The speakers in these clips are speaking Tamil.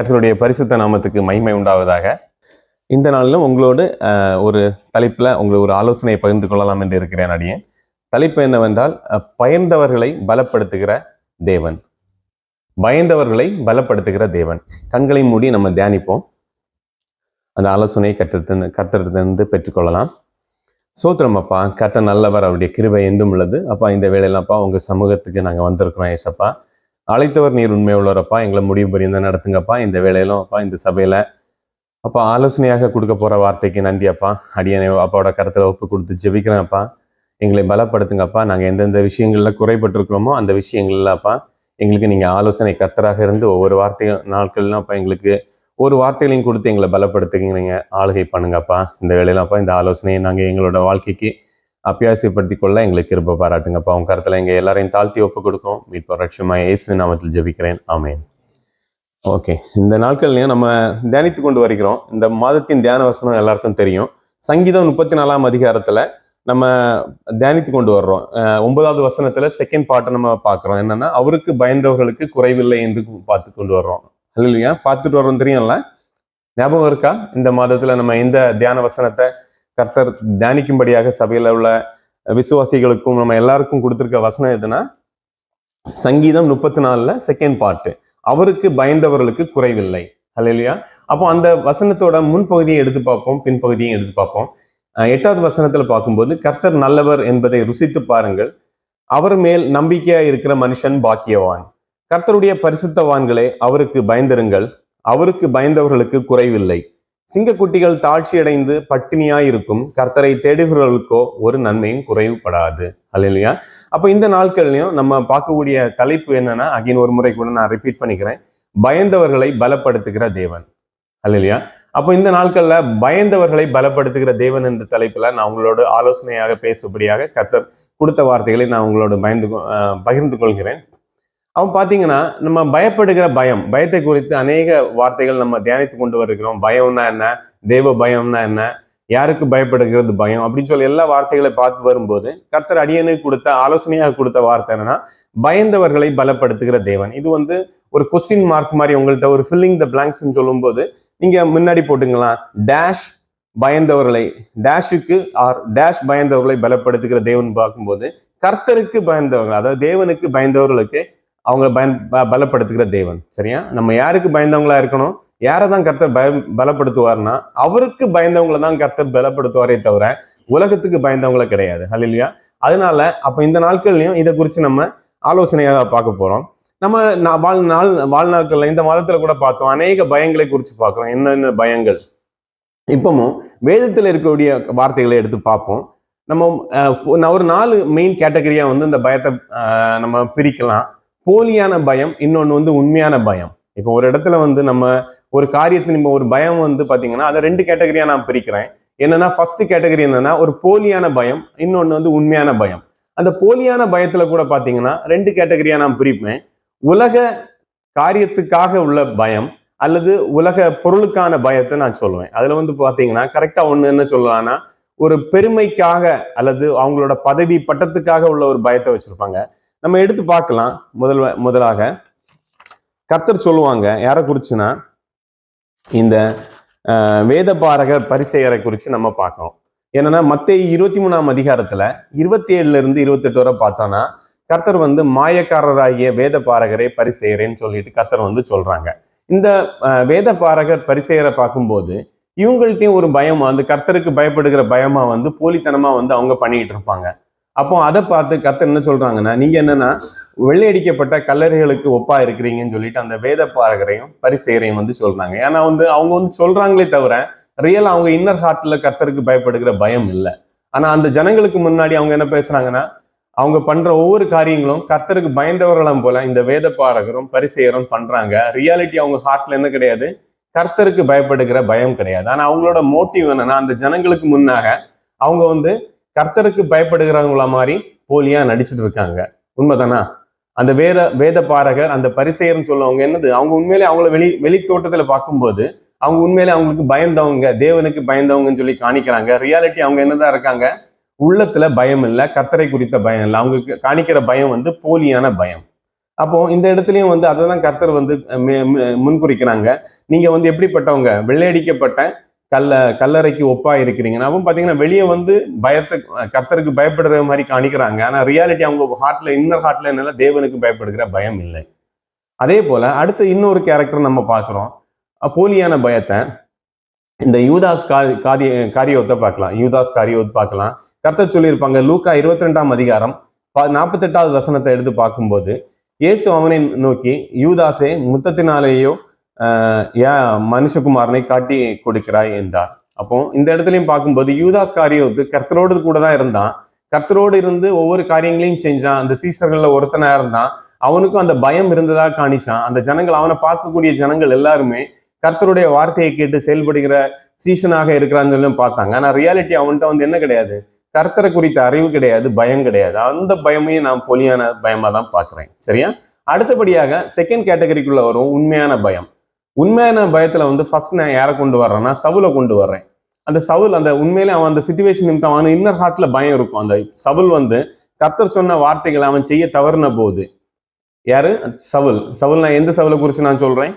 கர்த்தருடைய பரிசுத்த நாமத்துக்கு மகிமை உண்டாவதாக. இந்த நாளிலும் உங்களோடு அஹ், ஒரு தலைப்பில் உங்களுக்கு ஒரு ஆலோசனையை பகிர்ந்து கொள்ளலாம் என்று இருக்கிறேன் அடியேன். தலைப்பு என்னவென்றால் பயந்தவர்களை பலப்படுத்துகிற தேவன். பயந்தவர்களை பலப்படுத்துகிற தேவன். கண்களை மூடி நம்ம தியானிப்போம். அந்த ஆலோசனையை கற்று கர்த்தரிடத்திலிருந்து பெற்றுக்கொள்ளலாம். சோத்திரம் அப்பா கர்த்தர் நல்லவர் அவருடைய கிருபை என்றும் உள்ளது. அப்பா இந்த வேலையிலப்பா உங்க சமூகத்துக்கு நாங்கள் வந்திருக்கிறோம் ஏசப்பா. அழைத்தவர் நீர் உண்மை உள்ளவரப்பா. எங்களை முடிவு பரியந்தான் நடத்துங்கப்பா. இந்த வேலையிலும் அப்பா இந்த சபையில. அப்பா ஆலோசனையாக கொடுக்க போற வார்த்தைக்கு நன்றி அப்பா அடியனை அப்பாவோட கருத்துல ஒப்பு கொடுத்து ஜெபிக்கிறேன் அப்பா எங்களை பலப்படுத்துங்கப்பா. நாங்கள் எந்தெந்த விஷயங்கள்ல குறைபட்டிருக்கிறோமோ அந்த விஷயங்கள்ல அப்பா எங்களுக்கு நீங்க ஆலோசனை கர்த்தராக இருந்து ஒவ்வொரு வார்த்தையும் நாட்கள்லாம் அப்பா எங்களுக்கு ஒரு வார்த்தைகளையும் கொடுத்து எங்களை பலப்படுத்துகிறீங்க. ஆளுகை பண்ணுங்கப்பா. இந்த வேலையிலப்பா இந்த ஆலோசனையை நாங்கள் எங்களோட வாழ்க்கைக்கு அபியாசப்படுத்தி கொள்ள எங்களுக்கு கிருப பாராட்டுங்கப்பா. உங்க கருத்தில் எங்கள் எல்லாரையும் தாழ்த்தி ஒப்பு கொடுக்கும். மீட்பு ரட்சமா இயேசு நாமத்தில் ஜபிக்கிறேன். ஆமேன். ஓகே. இந்த நாட்கள்லையும் நம்ம தியானித்து கொண்டு வருகிறோம். இந்த மாதத்தின் தியான வசனம் எல்லாருக்கும் தெரியும். சங்கீதம் முப்பத்தி நாலாம் அதிகாரத்துல நம்ம தியானித்து கொண்டு வர்றோம். ஒன்பதாவது வசனத்துல செகண்ட் பாட்டை நம்ம பார்க்குறோம். என்னன்னா அவருக்கு பயந்தவர்களுக்கு குறைவில்லை என்று பார்த்து கொண்டு வர்றோம். இல்லையா பார்த்துட்டு வர்றோம் தெரியும்ல? ஞாபகம் இருக்கா? இந்த மாதத்துல நம்ம இந்த தியான வசனத்தை கர்த்தர் தியானிக்கும்படியாக சபையில உள்ள விசுவாசிகளுக்கும் நம்ம எல்லாருக்கும் கொடுத்திருக்க வசனம் எதுனா சங்கீதம் முப்பத்தி நாலுல செகண்ட் பாட்டு அவருக்கு பயந்தவர்களுக்கு குறைவில்லை. இல்லையா அப்போ அந்த வசனத்தோட முன்பகுதியை எடுத்து பார்ப்போம் பின்பகுதியும் எடுத்து பார்ப்போம். எட்டாவது வசனத்துல பார்க்கும்போது கர்த்தர் நல்லவர் என்பதை ருசித்து பாருங்கள். அவர் மேல் நம்பிக்கையா இருக்கிற மனுஷன் பாக்கியவான். கர்த்தருடைய பரிசுத்தவான்களே அவருக்கு பயந்திருங்கள். அவருக்கு பயந்தவர்களுக்கு குறைவில்லை. சிங்கக்குட்டிகள் தாழ்ச்சியடைந்து பட்டினியாய் இருக்கும் கர்த்தரை தேடுகிறவர்களுக்கோ ஒரு நன்மையும் குறைவுபடாது. இல்லையா அப்போ இந்த நாட்கள்லயும் நம்ம பார்க்கக்கூடிய தலைப்பு என்னன்னா அகைன் ஒரு முறை கூட நான் ரிப்பீட் பண்ணிக்கிறேன். பயந்தவர்களை பலப்படுத்துகிற தேவன். இல்லையா அப்போ இந்த நாட்கள்ல பயந்தவர்களை பலப்படுத்துகிற தேவன் என்ற தலைப்புல நான் உங்களோட ஆலோசனையாக பேசும்படியாக கர்த்தர் கொடுத்த வார்த்தைகளை நான் உங்களோட பயந்து கொ- பகிர்ந்து கொள்கிறேன். அவன் பார்த்தீங்கன்னா நம்ம பயப்படுகிற பயம் பயத்தை குறித்து அநேக வார்த்தைகள் நம்ம தியானித்து கொண்டு வருகிறோம். பயம்னா என்ன? தெய்வ பயம்னா என்ன? யாருக்கு பயப்படுகிறது பயம்? அப்படின்னு சொல்லி எல்லா வார்த்தைகளை பார்த்து வரும்போது கர்த்தர் அடியனுக்கு கொடுத்த ஆலோசனையாக கொடுத்த வார்த்தை என்னன்னா பயந்தவர்களை பலப்படுத்துகிற தேவன். இது வந்து ஒரு கொஸ்டின் மார்க் மாதிரி உங்கள்கிட்ட ஒரு ஃபில்லிங் த பிளாங்க்ஸ்னு சொல்லும்போது நீங்க முன்னாடி போட்டுங்களா டேஷ் பயந்தவர்களை டேஷுக்கு ஆர் டேஷ் பயந்தவர்களை பலப்படுத்துகிற தேவன் பார்க்கும்போது கர்த்தருக்கு பயந்தவர்கள் அதாவது தேவனுக்கு பயந்தவர்களுக்கு அவங்கள பயன் ப- பலப்படுத்துகிற தேவன் சரியா? நம்ம யாருக்கு பயந்தவங்களா இருக்கணும்? யாரை தான் கர்த்தர் பய பலப்படுத்துவார்னா அவருக்கு பயந்தவங்கள தான் கர்த்தர் பலப்படுத்துவாரே தவிர உலகத்துக்கு பயந்தவங்கள கிடையாது. இல்லையா அதனால அப்போ இந்த நாட்கள்லையும் இதை குறித்து நம்ம ஆலோசனையாக பார்க்க போகிறோம் நம்ம வாழ் நாள் வாழ்நாட்கள்ல இந்த மாதத்தில் கூட பார்த்தோம் அநேக பயங்களை குறித்து பார்க்குறோம். என்னென்ன பயங்கள்? இப்பவும் வேதத்தில் இருக்கக்கூடிய வார்த்தைகளை எடுத்து பார்ப்போம். நம்ம ஒரு நாலு மெயின் கேட்டகரியாக வந்து இந்த பயத்தை நம்ம பிரிக்கலாம். போலியான பயம் இன்னொன்று வந்து உண்மையான பயம். இப்போ ஒரு இடத்துல வந்து நம்ம ஒரு காரியத்தை நம்ம ஒரு பயம் வந்து பார்த்தீங்கன்னா அதை ரெண்டு கேட்டகரியா நான் பிரிக்கிறேன். என்னன்னா ஃபர்ஸ்ட் கேட்டகரி என்னன்னா ஒரு போலியான பயம் இன்னொன்று வந்து உண்மையான பயம். அந்த போலியான பயத்துல கூட பார்த்தீங்கன்னா ரெண்டு கேட்டகரியா நான் பிரிப்பேன். உலக காரியத்துக்காக உள்ள பயம் அல்லது உலக பொருளுக்கான பயத்தை நான் சொல்லுவேன். அதுல வந்து பார்த்தீங்கன்னா கரெக்டா ஒண்ணு என்ன சொல்லலாம்னா ஒரு பெருமைக்காக அல்லது அவங்களோட பதவி பட்டத்துக்காக உள்ள ஒரு பயத்தை வச்சிருப்பாங்க. நம்ம எடுத்து பார்க்கலாம் முதல் முதலாக. கர்த்தர் சொல்லுவாங்க யாரை குறிச்சுன்னா இந்த வேத வேதபாரகர் பரிசெயரை குறித்து நம்ம பார்க்கணும். என்னன்னா மத்திய இருபத்தி மூணாம் அதிகாரத்துல இருபத்தி ஏழுல இருந்து இருபத்தெட்டு வரை பார்த்தோம்னா கர்த்தர் வந்து மாயக்காரராகிய வேத பாரகரை பரிசெயரேன்னு சொல்லிட்டு கர்த்தர் வந்து சொல்றாங்க. இந்த வேத பாரகர் பரிசெயரை பார்க்கும்போது இவங்கள்ட்டையும் ஒரு பயம் அந்த கர்த்தருக்கு பயப்படுகிற பயமா வந்து போலித்தனமா வந்து அவங்க பண்ணிக்கிட்டு இருப்பாங்க. அப்போ அதை பார்த்து கர்த்தர் என்ன சொல்றாங்கன்னா நீங்க என்னன்னா வெள்ளையடிக்கப்பட்ட கல்லறைகளுக்கு ஒப்பா இருக்கிறீங்கன்னு சொல்லிட்டு அந்த வேத பாரகரையும் பரிசெயரையும் வந்து சொல்றாங்க. ஏன்னா வந்து அவங்க வந்து சொல்றாங்களே தவிர ரியல் அவங்க இன்னர் ஹார்ட்ல கர்த்தருக்கு பயப்படுகிற பயம் இல்லை. ஆனா அந்த ஜனங்களுக்கு முன்னாடி அவங்க என்ன பேசுறாங்கன்னா அவங்க பண்ற ஒவ்வொரு காரியங்களும் கர்த்தருக்கு பயந்தவர்களும் போல இந்த வேத பாரகரும் பரிசெயரும் பண்றாங்க. ரியாலிட்டி அவங்க ஹார்ட்ல என்ன கிடையாது கர்த்தருக்கு பயப்படுகிற பயம் கிடையாது. ஆனா அவங்களோட மோட்டிவ் என்னன்னா அந்த ஜனங்களுக்கு முன்னாக அவங்க வந்து கர்த்தருக்கு பயப்படுகிறவங்கள மாதிரி போலியா நடிச்சிட்டு இருக்காங்க. உண்மைதானா? அந்த வேத வேத பாரகர் அந்த பரிசெயர்னு சொல்லுவாங்க என்னது? அவங்க உண்மையிலே அவங்கள வெளி வெளி தோட்டத்துல பார்க்கும்போது அவங்க உண்மையிலே அவங்களுக்கு பயந்தவங்க தேவனுக்கு பயந்தவங்கன்னு சொல்லி காணிக்கிறாங்க. ரியாலிட்டி அவங்க என்னதான் இருக்காங்க? உள்ளத்துல பயம் இல்லை கர்த்தரை குறித்த பயம் இல்லை. அவங்களுக்கு காணிக்கிற பயம் வந்து போலியான பயம். அப்போ இந்த இடத்துலயும் வந்து அதை தான் கர்த்தர் வந்து முன்குறிக்கிறாங்க. நீங்க வந்து எப்படிப்பட்டவங்க? வெள்ளையடிக்கப்பட்ட கல்ல கல்லறைக்கு ஒப்பா இருக்கிறீங்க அப்போ பார்த்தீங்கன்னா வெளியே வந்து பயத்தை கர்த்தருக்கு பயப்படுற மாதிரி காணிக்கிறாங்க. ஆனால் ரியாலிட்டி அவங்க ஹார்ட்ல இன்னர் ஹார்ட்ல என்னன்னா தேவனுக்கு பயப்படுகிற பயம் இல்லை. அதே போல அடுத்து இன்னொரு கேரக்டர் நம்ம பார்க்குறோம். போலியான பயத்தை இந்த யூதாஸ் கா- காரிய காரியோத்தை பார்க்கலாம். யூதாஸ் காரியோத் பார்க்கலாம். கர்த்தர் சொல்லியிருப்பாங்க லூக்கா இருபத்தி ரெண்டாம் அதிகாரம் நாற்பத்தெட்டாவது வசனத்தை எடுத்து பார்க்கும்போது இயேசு அவனை நோக்கி யூதாசே முத்தத்தினாலேயோ ஏன் மனுஷகுமாரனை காட்டி கொடுக்கிறாய் என்றார். அப்போ இந்த இடத்துலையும் பார்க்கும்போது யூதாஸ் காரியோத்து கர்த்தரோடு கூட தான் இருந்தான். கர்த்தரோடு இருந்து ஒவ்வொரு காரியங்களையும் செஞ்சான். அந்த சீசர்களில் ஒருத்தனா இருந்தான். அவனுக்கும் அந்த பயம் இருந்ததா காணிச்சான். அந்த ஜனங்கள் அவனை பார்க்கக்கூடிய ஜனங்கள் எல்லாருமே கர்த்தருடைய வார்த்தையை கேட்டு செயல்படுகிற சீசனாக இருக்கிறான்னு சொல்லி பார்த்தாங்க. ஆனால் ரியாலிட்டி அவன்கிட்ட வந்து என்ன கிடையாது? கர்த்தரை குறித்த அறிவு கிடையாது பயம் கிடையாது. அந்த பயமையும் நான் பொலியான பயமாக தான் பார்க்குறேன். சரியா? அடுத்தபடியாக செகண்ட் கேட்டகரிக்குள்ள வரும் உண்மையான பயம். உண்மையான பயத்துல வந்து ஃபர்ஸ்ட் நான் யாரை கொண்டு வர்றேன்னா சவுலை கொண்டு வர்றேன். அந்த சவுல் அந்த உண்மையிலே அவன் அந்த சுச்சுவேஷன் நிமித்தம் அவன் இன்னர் ஹார்ட்ல பயம் இருக்கும். அந்த சவுல் வந்து கர்த்தர் சொன்ன வார்த்தைகளை அவன் செய்ய தவறுன போது. யாரு? சவுல் சவுல் நான் எந்த சவுலை குறித்து நான் சொல்றேன்?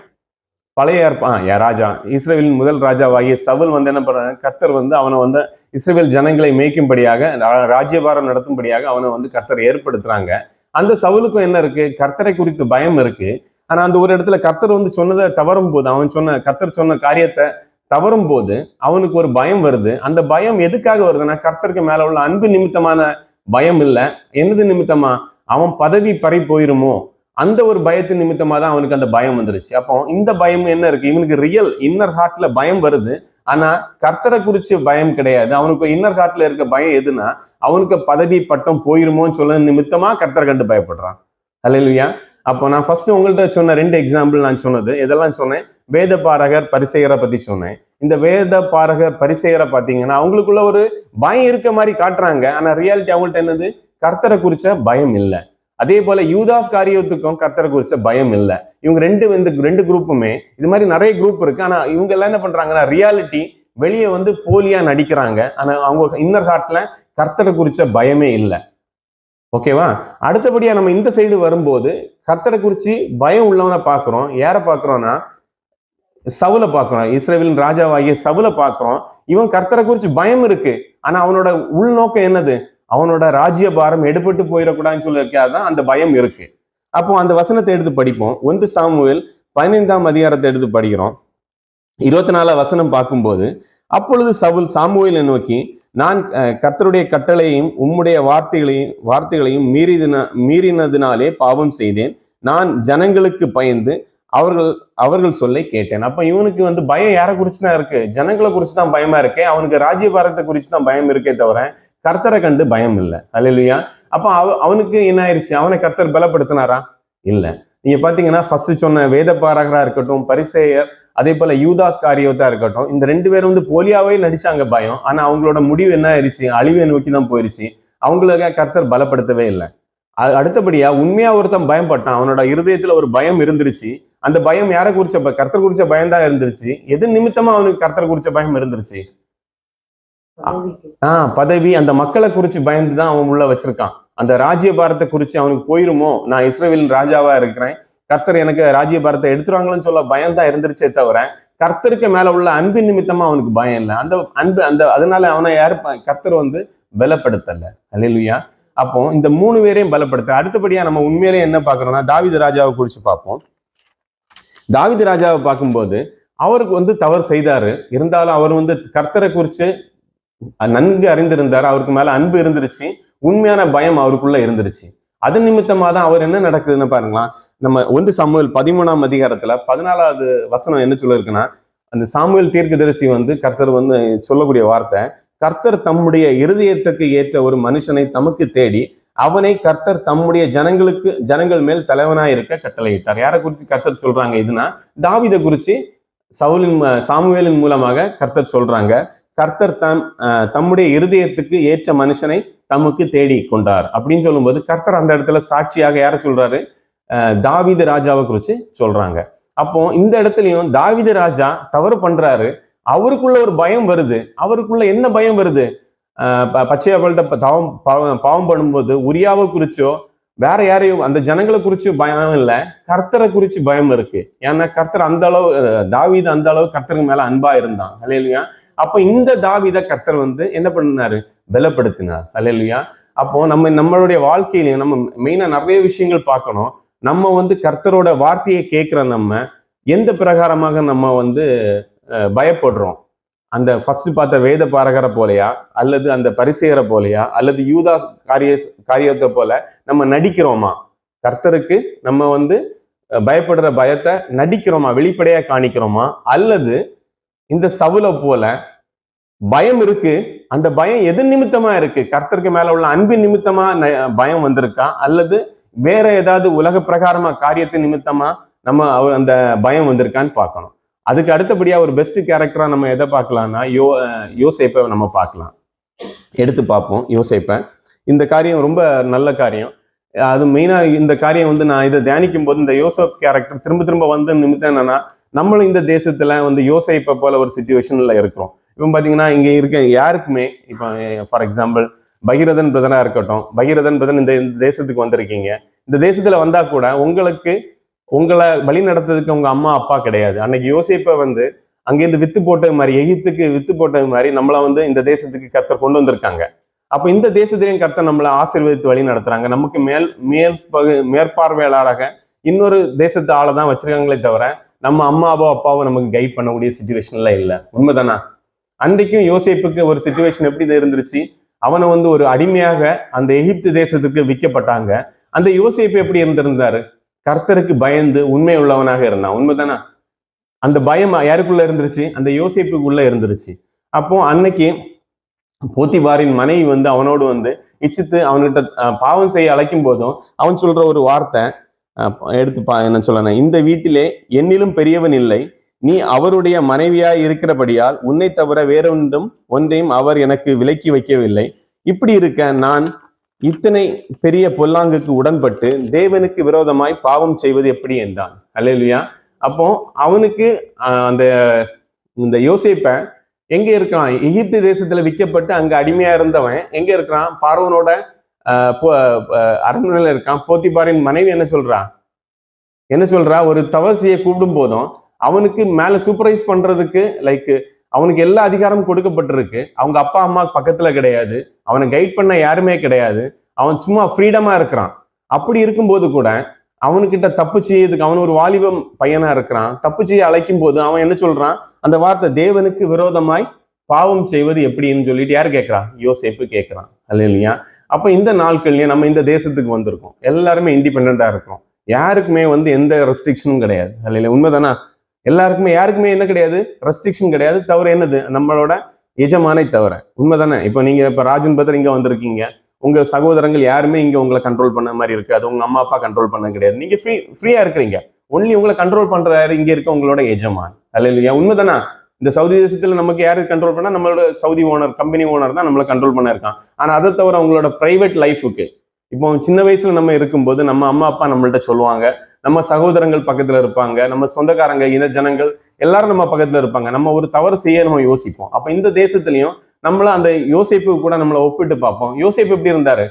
பழைய ஏற்பான் யா ராஜா. இஸ்ரேலின் முதல் ராஜாவாகிய சவுல் வந்து என்ன பண்ணுறாங்க கர்த்தர் வந்து அவனை வந்து இஸ்ரேல் ஜனங்களை மேய்க்கும்படியாக ரா- ராஜ்யபாரம் நடத்தும்படியாக அவனை வந்து கர்த்தர் ஏற்படுத்துறாங்க. அந்த சவுலுக்கும் என்ன இருக்கு? கர்த்தரை குறித்து பயம் இருக்கு. ஆனா அந்த ஒரு இடத்துல கர்த்தர் வந்து சொன்னதை தவறும் போது அவன் சொன்ன கர்த்தர் சொன்ன காரியத்தை தவறும் போது அவனுக்கு ஒரு பயம் வருது. அந்த பயம் எதுக்காக வருதுன்னா கர்த்தருக்கு மேல உள்ள அன்பு நிமித்தமான பயம் இல்லை. என்னது நிமித்தமா? அவன் பதவி பறி போயிருமோ? அந்த ஒரு பயத்து நிமித்தமா தான் அவனுக்கு அந்த பயம் வந்துருச்சு. அப்போ இந்த பயம் என்ன இருக்கு? இவனுக்கு ரியல் இன்னர் ஹார்ட்ல பயம் வருது. ஆனா கர்த்தரை குறிச்சு பயம் கிடையாது. அவனுக்கு இன்னர் ஹார்ட்ல இருக்க பயம் எதுனா அவனுக்கு பதவி பட்டம் போயிருமோன்னு சொல்ல நிமித்தமா கர்த்தரை கண்டு பயப்படுறான். அல்லையா அப்போ நான் ஃபர்ஸ்ட் உங்கள்கிட்ட சொன்ன ரெண்டு எக்ஸாம்பிள் நான் சொன்னது. எதெல்லாம் சொன்னேன்? வேத பாரகர் பரிசெயரை பத்தி சொன்னேன். இந்த வேத பாரகர் பரிசெயரை பார்த்தீங்கன்னா அவங்களுக்குள்ள ஒரு பயம் இருக்க மாதிரி காட்டுறாங்க. ஆனா ரியாலிட்டி அவங்கள்ட்ட என்னது? கர்த்தரை குறிச்ச பயம் இல்லை. அதே போல யூதாஸ் காரியத்துக்கும் கர்த்தரை குறிச்ச பயம் இல்லை. இவங்க ரெண்டு இந்த ரெண்டு குரூப்புமே இது மாதிரி நிறைய குரூப் இருக்கு. ஆனா இவங்க எல்லாம் என்ன பண்றாங்கன்னா ரியாலிட்டி வெளியே வந்து போலியா நடிக்கிறாங்க. ஆனா அவங்க இன்னர் ஹார்ட்ல கர்த்தரை குறிச்ச பயமே இல்லை. ஓகேவா? அடுத்தபடியாக நம்ம இந்த சைடு வரும்போது கர்த்தரை குறித்து பயம் உள்ளவனை பார்க்குறோம். யாரை பார்க்குறோன்னா சவுலை பார்க்குறோம். இஸ்ரேலின் ராஜாவாகிய சவுலை பார்க்குறோம். இவன் கர்த்தரை குறித்து பயம் இருக்கு. ஆனால் அவனோட உள்நோக்கம் என்னது? அவனோட ராஜ்ய பாரம் எடுபட்டு போயிடக்கூடாதுன்னு சொல்லியிருக்காதான் அந்த பயம் இருக்கு. அப்போ அந்த வசனத்தை எடுத்து படிப்போம். ஒன்று சாமுவேல் பதினைந்தாம் அதிகாரத்தை எடுத்து படிக்கிறோம். இருபத்தி நாலாம் வசனம் பார்க்கும்போது அப்பொழுது சவுல் சாமுவேலை நோக்கி நான் கர்த்தருடைய கட்டளையும் உம்முடைய வார்த்தைகளையும் வார்த்தைகளையும் மீறிதின மீறினதினாலே பாவம் செய்தேன். நான் ஜனங்களுக்கு பயந்து அவர்கள் அவர்கள் சொல்லை கேட்டேன். அப்ப இவனுக்கு வந்து பயம் யாரை குறிச்சு தான் இருக்கு? ஜனங்களை குறிச்சு தான் பயமா இருக்கே? அவனுக்கு ராஜ்யபாரத்தை குறிச்சு தான் பயம் இருக்கே தவிர கர்த்தரை கண்டு பயம் இல்லை. அல்லையா அப்போ அவ அவனுக்கு என்ன ஆயிடுச்சு அவனை கர்த்தர் பலப்படுத்தினாரா? இல்லை. நீங்க பாத்தீங்கன்னா ஃபர்ஸ்ட் சொன்ன வேத பாரகரா இருக்கட்டும் பரிசேயர் அதே போல யூதாஸ் காரியத்தா இருக்கட்டும் இந்த ரெண்டு பேரும் வந்து போலியாவே நடிச்சாங்க பயம். ஆனா அவங்களோட முடிவு என்ன ஆயிடுச்சு அழிவை நோக்கி தான் போயிருச்சு. அவங்களுக்கு கர்த்தர் பலப்படுத்தவே இல்லை. அடுத்தபடியா உண்மையா ஒருத்தன் பயப்பட்டான் அவனோட இருதயத்துல ஒரு பயம் இருந்துருச்சு. அந்த பயம் யாரை குறிச்ச ப- கர்த்தர் குறிச்ச பயம் தான் இருந்துருச்சு. எது நிமித்தமா அவனுக்கு கர்த்தர் குறிச்ச பயம் இருந்துருச்சு? ஆஹ் பதவி அந்த மக்களை குறிச்சு பயந்து தான் அவன் உள்ள வச்சிருக்கான். அந்த ராஜ்யபாரத்தை குறிச்சு அவனுக்கு போயிருமோ? நான் இஸ்ரேலின் ராஜாவா இருக்கிறேன். கர்த்தர் எனக்கு ராஜ்யபாரத்தை எடுத்துருவாங்களோன்னு சொல்ல பயம் தான் இருந்துருச்சே தவிர கர்த்தருக்கு மேல உள்ள அன்பு நிமித்தமா அவனுக்கு பயம் இல்லை. அந்த அன்பு அந்த அதனால அவனை யாரு கர்த்தர் வந்து பலப்படுத்தல. அல்லேலூயா அப்போ இந்த மூணு பேரையும் பலப்படுத்த அடுத்தபடியா நம்ம உண்மையிலே என்ன பாக்குறோம்னா தாவித ராஜாவை குறிச்சு பார்ப்போம். தாவித ராஜாவை பார்க்கும்போது அவருக்கு வந்து தவறு செய்தாரு. இருந்தாலும் அவர் வந்து கர்த்தரை குறிச்சு நன்கு அறிந்திருந்தார். அவருக்கு மேல அன்பு இருந்துருச்சு. உண்மையான பயம் அவருக்குள்ள இருந்துருச்சு. அது நிமித்தமா தான் அவர் என்ன நடக்குதுன்னு பாருங்களா நம்ம ஒன்று சாமுவேல் பதிமூணாம் அதிகாரத்துல பதினாலாவது வசனம் என்ன சொல்லிருக்குன்னா அந்த சாமுவேல் தீர்க்கதரிசி வந்து கர்த்தர் வந்து சொல்லக்கூடிய வார்த்தை கர்த்தர் தம்முடைய இருதயத்துக்கு ஏற்ற ஒரு மனுஷனை தமக்கு தேடி அவனை கர்த்தர் தம்முடைய ஜனங்களுக்கு ஜனங்கள் மேல் தலைவனாய் இருக்க கட்டளையிட்டார். யாரை குறித்து கர்த்தர் சொல்றாங்க இதுனா தாவித குறிச்சு சவுலின் சாமுவேலின் மூலமாக கர்த்தர் சொல்றாங்க. கர்த்தர் தம் தம்முடைய இருதயத்துக்கு ஏற்ற மனுஷனை தமக்கு தேடி கொண்டார். அப்படின்னு சொல்லும்போது கர்த்தர் அந்த இடத்துல சாட்சியாக யாரை சொல்றாரு? தாவித ராஜாவை குறித்து சொல்றாங்க. அப்போ இந்த இடத்துலையும் தாவித ராஜா தவறு பண்ணுறாரு அவருக்குள்ள ஒரு பயம் வருது. அவருக்குள்ள என்ன பயம் வருது? பச்சையாவள்கிட்ட ப- தவம் பாவம் பாவம் பண்ணும்போது உரியாவை குறிச்சோ வேற யாரையும் அந்த ஜனங்களை குறிச்சு பயம் இல்லை. கர்த்தரை குறிச்சு பயம் இருக்கு. ஏன்னா கர்த்தர் அந்த அளவு அஹ், அந்த அளவு கர்த்தருக்கு மேல அன்பா இருந்தான். அல்லையா அப்போ இந்த தாவித கர்த்தர் வந்து என்ன பண்ணினாரு? பலப்படுத்தினார். அல்லையா அப்போ நம்ம நம்மளுடைய வாழ்க்கையிலையும் நம்ம மெயினா நிறைய விஷயங்கள் பார்க்கணும். நம்ம வந்து கர்த்தரோட வார்த்தையை கேட்குற நம்ம எந்த பிரகாரமாக நம்ம வந்து பயப்படுறோம்? அந்த ஃபர்ஸ்ட் பார்த்த வேத பாரகரை போலையா? அல்லது அந்த பரிசெயரை போலையா? அல்லது யூதா காரிய காரியத்தை போல நம்ம நடிக்கிறோமா? கர்த்தருக்கு நம்ம வந்து பயப்படுற பயத்தை நடிக்கிறோமா? வெளிப்படையா காணிக்கிறோமா? அல்லது இந்த சவுல போல பயம் இருக்கு? அந்த பயம் எது நிமித்தமா இருக்கு? கர்த்தருக்கு மேல உள்ள அன்பின் நிமித்தமா ந- பயம் வந்திருக்கா? அல்லது வேற ஏதாவது உலக பிரகாரமா காரியத்தை நிமித்தமா நம்ம அவர் அந்த பயம் வந்திருக்கான்னு பார்க்கணும். அதுக்கு அடுத்தபடியா ஒரு பெஸ்ட் கேரக்டரா நம்ம எதை பார்க்கலாம்னா யோ அஹ் யோசேப்பை நம்ம பார்க்கலாம். எடுத்து பார்ப்போம் யோசேப்பை. இந்த காரியம் ரொம்ப நல்ல காரியம். அது மெயினாக இந்த காரியம் வந்து நான் இதை தியானிக்கும் போது இந்த யோசப் கேரக்டர் திரும்ப திரும்ப வந்த நிமித்தம் என்னன்னா நம்மளும் இந்த தேசத்துல வந்து யோசைப்பை போல ஒரு சுச்சுவேஷன்ல இருக்கிறோம். இப்போ பார்த்தீங்கன்னா இங்கே இருக்க யாருக்குமே இப்போ ஃபார் எக்ஸாம்பிள் பகிரதன் பிரதனா இருக்கட்டும் பகிரதன் பிரதன் இந்த இந்த தேசத்துக்கு வந்திருக்கீங்க. இந்த தேசத்துல வந்தா கூட உங்களுக்கு உங்களை வழி நடத்துறதுக்கு உங்க அம்மா அப்பா கிடையாது. அன்னைக்கு யோசிப்ப வந்து அங்கேருந்து வித்து போட்டது மாதிரி எகிப்துக்கு வித்து போட்டது மாதிரி நம்மள வந்து இந்த தேசத்துக்கு கர்த்தர் கொண்டு வந்திருக்காங்க. அப்ப இந்த தேசத்திலையும் கர்த்தர் நம்மளை ஆசீர்வதித்து வழி நடத்துறாங்க. நமக்கு மேல் மேற்பகு மேற்பார்வையாளராக இன்னொரு தேசத்து ஆளை தான் வச்சிருக்காங்களே தவிர நம்ம அம்மாவோ அப்பாவோ நமக்கு கைட் பண்ணக்கூடிய சுச்சுவேஷன்ல இல்லை. உண்மைதானா? அன்றைக்கும் யோசேப்புக்கு ஒரு சுச்சுவேஷன் எப்படி இது இருந்துருச்சு? அவனை வந்து ஒரு அடிமையாக அந்த எகிப்து தேசத்துக்கு விற்கப்பட்டாங்க அந்த யோசிப்பு எப்படி இருந்திருந்தாரு? கர்த்தருக்கு பயந்து உண்மை உள்ளவனாக இருந்தான். உண்மைதானா? அந்த பயம் யாருக்குள்ள இருந்துருச்சு? அந்த யோசிப்புக்குள்ள இருந்துருச்சு. அப்போ அன்னைக்கு போத்திபாரின் மனைவி வந்து அவனோடு வந்து இச்சித்து அவன்கிட்ட பாவம் செய்ய அழைக்கும் போதும் அவன் சொல்ற ஒரு வார்த்தை அஹ், எடுத்து பா என்ன சொல்லணும் இந்த வீட்டிலே என்னிலும் பெரியவன் இல்லை. நீ அவருடைய மனைவியாய் இருக்கிறபடியால் உன்னை தவிர வேறொன்றும் ஒன்றையும் அவர் எனக்கு விலக்கி வைக்கவில்லை. இப்படி இருக்க நான் இத்தனை பெரிய பொல்லாங்குக்கு உடன்பட்டு தேவனுக்கு விரோதமாய் பாவம் செய்வது எப்படி என்றான். அல்லேலுயா. அப்போ அவனுக்கு அந்த இந்த யோசிப்ப எங்க இருக்கான் எகிப்து தேசத்துல விற்கப்பட்டு அங்க அடிமையா இருந்தவன் எங்க இருக்கிறான்? பார்வனோட அஹ் போ- இருக்கான். போத்திபாரின் மனைவி என்ன சொல்றா? என்ன சொல்றா? ஒரு தவறு செய்ய கூப்பிடும் போதும் அவனுக்கு மேல சூப்பர்வைஸ் பண்றதுக்கு லைக் அவனுக்கு எல்லா அதிகாரமும் கொடுக்கப்பட்டிருக்கு. அவங்க அப்பா அம்மா பக்கத்துல கிடையாது. அவனை கைட் பண்ண யாருமே கிடையாது. அவன் சும்மா ஃப்ரீடமா இருக்கிறான். அப்படி இருக்கும்போது கூட அவனுக்கிட்ட தப்பு செய்யறதுக்கு அவன் ஒரு வாலிபம் பையனா இருக்கிறான். தப்பு செய்ய அழைக்கும் போது அவன் என்ன சொல்றான்? அந்த வார்த்தை தேவனுக்கு விரோதமாய் பாவம் செய்வது எப்படின்னு சொல்லிட்டு யார் கேட்கறான் யோசேப்பு கேட்கறான். அல்ல இல்லையா அப்ப இந்த நாட்கள்லயே நம்ம இந்த தேசத்துக்கு வந்திருக்கோம். எல்லாருமே இண்டிபெண்டா இருக்கிறோம். யாருக்குமே வந்து எந்த ரெஸ்ட்ரிக்ஷனும் கிடையாது. அல்ல இல்லையா உண்மைதானா? எல்லாருக்குமே யாருக்குமே என்ன கிடையாது? ரெஸ்ட்ரிக்ஷன் கிடையாது. தவிர என்னது? நம்மளோட எஜமானை தவிர. உண்மைதானே? இப்போ நீங்க இப்போ ராஜன் பதர் இங்க வந்திருக்கீங்க. உங்க சகோதரங்கள் யாருமே இங்க உங்களை கண்ட்ரோல் பண்ண மாதிரி இருக்காது உங்க அம்மா அப்பா கண்ட்ரோல் பண்ண கிடையாது. நீங்க ஃப்ரீ ஃப்ரீயா இருக்கிறீங்க. ஒன்லி உங்களை கண்ட்ரோல் பண்ற இங்க இருக்க உங்களோட எஜமான். அல்ல இல்லையா உண்மைதானா? இந்த சவுதி தேசத்துல நமக்கு யாரு கண்ட்ரோல் பண்ணா? நம்மளோட சவுதி ஓனர் கம்பெனி ஓனர் தான் நம்மளை கண்ட்ரோல் பண்ண இருக்கான். ஆனா அதை தவிர உங்களோட பிரைவேட் லைஃபுக்கு இப்போ சின்ன வயசுல நம்ம இருக்கும்போது நம்ம அம்மா அப்பா நம்மள்ட்ட சொல்லுவாங்க. நம்ம சகோதரங்கள் பக்கத்துல இருப்பாங்க நம்ம சொந்தக்காரங்க இன ஜனங்கள் எல்லாரும் நம்ம பக்கத்துல இருப்பாங்க. நம்ம ஒரு தவறு செய்ய நம்ம யோசிப்போம். அப்ப இந்த தேசத்துலயும் நம்மள அந்த யோசிப்பு கூட நம்மளை ஒப்பிட்டு பார்ப்போம். யோசிப்பு எப்படி இருந்தாரு?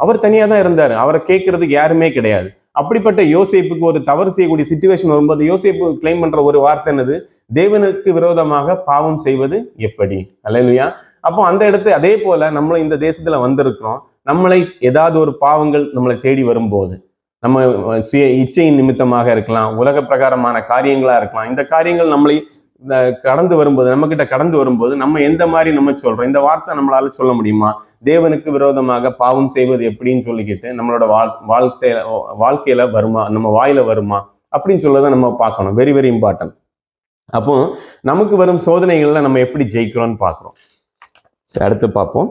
அவர் தனியா தான் இருந்தாரு. அவரை கேட்கறதுக்கு யாருமே கிடையாது. அப்படிப்பட்ட யோசிப்புக்கு ஒரு தவறு செய்யக்கூடிய சுச்சுவேஷன் வரும்போது யோசிப்பு கிளைம் பண்ற ஒரு வார்த்தை என்னது? தேவனுக்கு விரோதமாக பாவம் செய்வது எப்படி? அல்லையா அப்போ அந்த இடத்து அதே போல நம்மளும் இந்த தேசத்துல வந்திருக்கிறோம். நம்மளை ஏதாவது ஒரு பாவங்கள் நம்மளை தேடி வரும்போது. நம்ம சுய இச்சையின் நிமித்தமாக இருக்கலாம் உலக பிரகாரமான காரியங்களா இருக்கலாம். இந்த காரியங்கள் நம்மளை கடந்து வரும்போது நம்ம கிட்ட கடந்து வரும்போது நம்ம எந்த மாதிரி நம்ம சொல்றோம் இந்த வார்த்தை நம்மளால சொல்ல முடியுமா? தேவனுக்கு விரோதமாக பாவம் செய்வது எப்படின்னு சொல்லிக்கிட்டு நம்மளோட வாழ் வாழ்க்கையில வாழ்க்கையில வருமா? நம்ம வாயில வருமா? அப்படின்னு சொல்லதான் நம்ம பார்க்கணும். வெரி வெரி இம்பார்ட்டன்ட் அப்போ நமக்கு வரும் சோதனைகள்ல நம்ம எப்படி ஜெயிக்கிறோம்னு பார்க்குறோம். சரி அடுத்து பார்ப்போம்.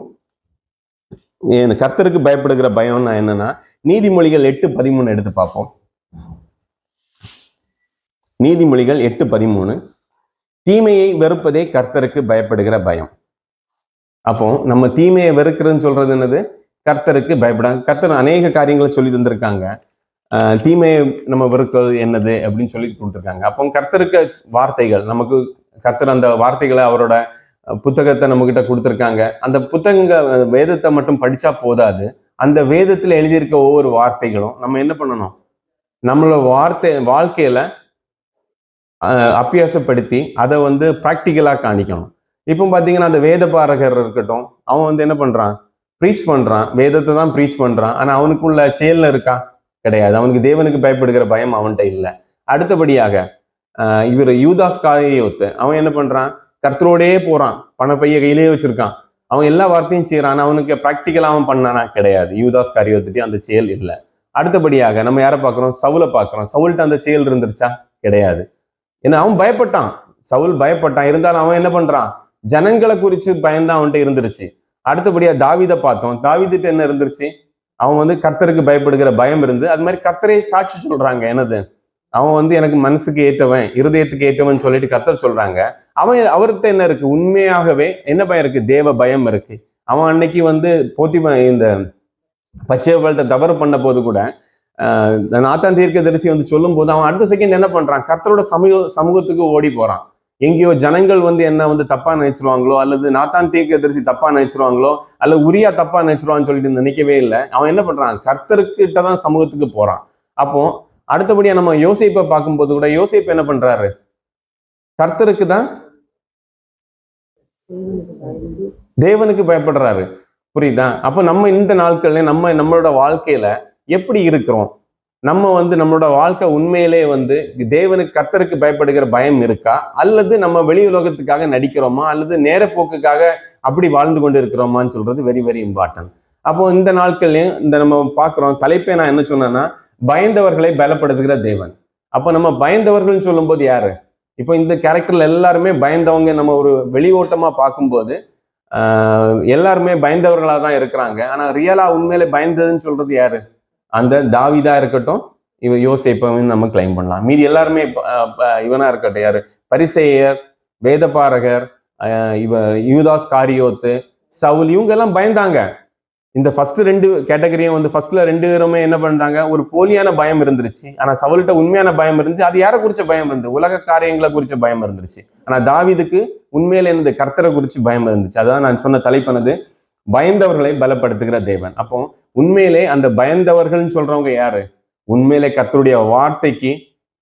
ஏன் கர்த்தருக்கு பயப்படுகிற பயம்னா என்னன்னா நீதிமொழிகள் எட்டு பதிமூணு எடுத்து பார்ப்போம். நீதிமொழிகள் எட்டு பதிமூணு. தீமையை வெறுப்பதே கர்த்தருக்கு பயப்படுகிற பயம். அப்போ நம்ம தீமையை வெறுக்கிறதுன்னு சொல்றது என்னது? கர்த்தருக்கு பயப்படாங்க கர்த்தர் அநேக காரியங்களை சொல்லி தந்திருக்காங்க. தீமையை நம்ம வெறுக்கிறது என்னது? அப்படின்னு சொல்லி கொடுத்துருக்காங்க. அப்போ கர்த்தருக்கு வார்த்தைகள் நமக்கு கர்த்தர் அந்த வார்த்தைகளை அவரோட புத்தகத்தை நம்ம கிட்ட கொடுத்துருக்காங்க. அந்த புத்தகங்க வேதத்தை மட்டும் படிச்சா போதாது. அந்த வேதத்துல எழுதியிருக்க ஒவ்வொரு வார்த்தைகளும் நம்ம என்ன பண்ணணும்? நம்மளோட வார்த்தை வாழ்க்கையில அஹ், அபியாசப்படுத்தி அதை வந்து ப்ராக்டிக்கலா காணிக்கணும். இப்போ பாத்தீங்கன்னா அந்த வேத பாரகர் இருக்கட்டும் அவன் வந்து என்ன பண்றான்? ப்ரீச் பண்றான். வேதத்தை தான் ப்ரீச் பண்றான். ஆனா அவனுக்குள்ள செயல்ல இருக்கா? கிடையாது. அவனுக்கு தேவனுக்கு பயப்படுகிற பயம் அவன்கிட்ட இல்லை. அடுத்தபடியாக ஆஹ் இவர் யூதாஸ் காரியோத்து அவன் என்ன பண்றான்? கர்த்தரோடே போறான். பணப்பைய கையிலேயே வச்சிருக்கான். அவன் எல்லா வார்த்தையும் செய்யறான் அவனுக்கு ப்ராக்டிக்கலா அவன் பண்ணானா கிடையாது. யூதாஸ் காரியோத்துட்டு அந்த செயல் இல்லை. அடுத்தபடியாக நம்ம யாரை பார்க்குறோம்? சவுலை பார்க்குறோம். சவுல்கிட்ட அந்த செயல் இருந்துருச்சா? கிடையாது. ஏன்னா அவன் பயப்பட்டான். சவுல் பயப்பட்டான். இருந்தாலும் அவன் என்ன பண்றான்? ஜனங்களை குறித்து பயந்தான் அவன்கிட்ட இருந்துருச்சு. அடுத்தபடியா தாவிதை பார்த்தோம். தாவிதிட்ட என்ன இருந்துருச்சு? அவன் வந்து கர்த்தருக்கு பயப்படுகிற பயம் இருந்து அது மாதிரி கர்த்தரே சாட்சி சொல்றாங்க. என்னது? அவன் வந்து எனக்கு மனசுக்கு ஏற்றவன் இருதயத்துக்கு ஏற்றவன் சொல்லிட்டு கர்த்தர் சொல்றாங்க. அவன் அவர்கிட்ட என்ன இருக்கு? உண்மையாகவே என்ன பயம் இருக்கு? தேவ பயம் இருக்கு. அவன் அன்னைக்கு வந்து போத்தி இந்த பச்சையவர்கள்ட்ட தவறு பண்ண போது கூட நாத்தான் தீர்க்க தரிசி வந்து சொல்லும் போது அவன் அடுத்த செகண்ட் என்ன பண்றான்? கர்த்தரோட சமூக சமூகத்துக்கு ஓடி போறான். எங்கேயோ ஜனங்கள் வந்து என்ன வந்து தப்பா நினைச்சிருவாங்களோ அல்லது நாத்தான் தீர்க்க தரிசி தப்பா நினைச்சிருவாங்களோ அல்லது உரியா தப்பா நினைச்சிருவான்னு சொல்லிட்டு நினைக்கவே இல்லை. அவன் என்ன பண்றான்? கர்த்தர்கிட்ட தான் சமூகத்துக்கு போறான். அப்போ அடுத்தபடியா நம்ம யோசிப்பை பார்க்கும்போது கூட யோசிப்பு என்ன பண்றாரு? கர்த்தருக்கு தான் தேவனுக்கு பயப்படுறாரு. புரியுதா? அப்போ நம்ம இந்த நாட்கள்ல நம்ம நம்மளோட வாழ்க்கையில எப்படி இருக்கிறோம்? நம்ம வந்து நம்மளோட வாழ்க்கை உண்மையிலே வந்து தேவனுக்கு கர்த்தருக்கு பயப்படுகிற பயம் இருக்கா? அல்லது நம்ம வெளி உலகத்துக்காக நடிக்கிறோமா? அல்லது நேரப்போக்குக்காக அப்படி வாழ்ந்து கொண்டு இருக்கிறோமான்னு சொல்றது வெரி வெரி இம்பார்ட்டன்ட் அப்போ இந்த நாட்கள்லயும் இந்த நம்ம பார்க்குறோம் தலைப்பே நான் என்ன சொன்னேன்னா பயந்தவர்களை பலப்படுத்துகிற தேவன். அப்போ நம்ம பயந்தவர்கள்னு சொல்லும்போது யாரு? இப்போ இந்த கேரக்டர்ல எல்லாருமே பயந்தவங்க நம்ம ஒரு வெளி ஓட்டமா பார்க்கும்போது எல்லாருமே பயந்தவர்களாக தான் இருக்கிறாங்க. ஆனால் ரியலா உண்மையிலே பயந்ததுன்னு சொல்றது யாரு? அந்த தாவிதா இருக்கட்டும் இவ யோசிப்பவன் நம்ம கிளைம் பண்ணலாம். மீதி எல்லாருமே இவனா இருக்கட்டும். யாரு? பரிசெயர் வேதபாரகர் இவ யூதாஸ் காரியோத்து சவுல் இவங்க எல்லாம் பயந்தாங்க. இந்த ஃபர்ஸ்ட் ரெண்டு கேட்டகரியும் வந்து ஃபர்ஸ்ட்ல ரெண்டு பேருமே என்ன பண்ணாங்க ஒரு போலியான பயம் இருந்துருச்சு. ஆனா சவுல்கிட்ட உண்மையான பயம் இருந்துச்சு. அது யாரை குறிச்ச பயம் இருந்து உலக காரியங்களை குறிச்ச பயம் இருந்துருச்சு. ஆனா தாவீதுக்கு உண்மையில இருந்து கர்த்தரை குறிச்சு பயம் இருந்துச்சு. அதான் நான் சொன்ன தலைப்பானது. பயந்தவர்களை பலப்படுத்துகிற தேவன். அப்போ உண்மையிலே அந்த பயந்தவர்கள்னு சொல்றவங்க யாரு? உண்மையிலே கர்த்தருடைய வார்த்தைக்கு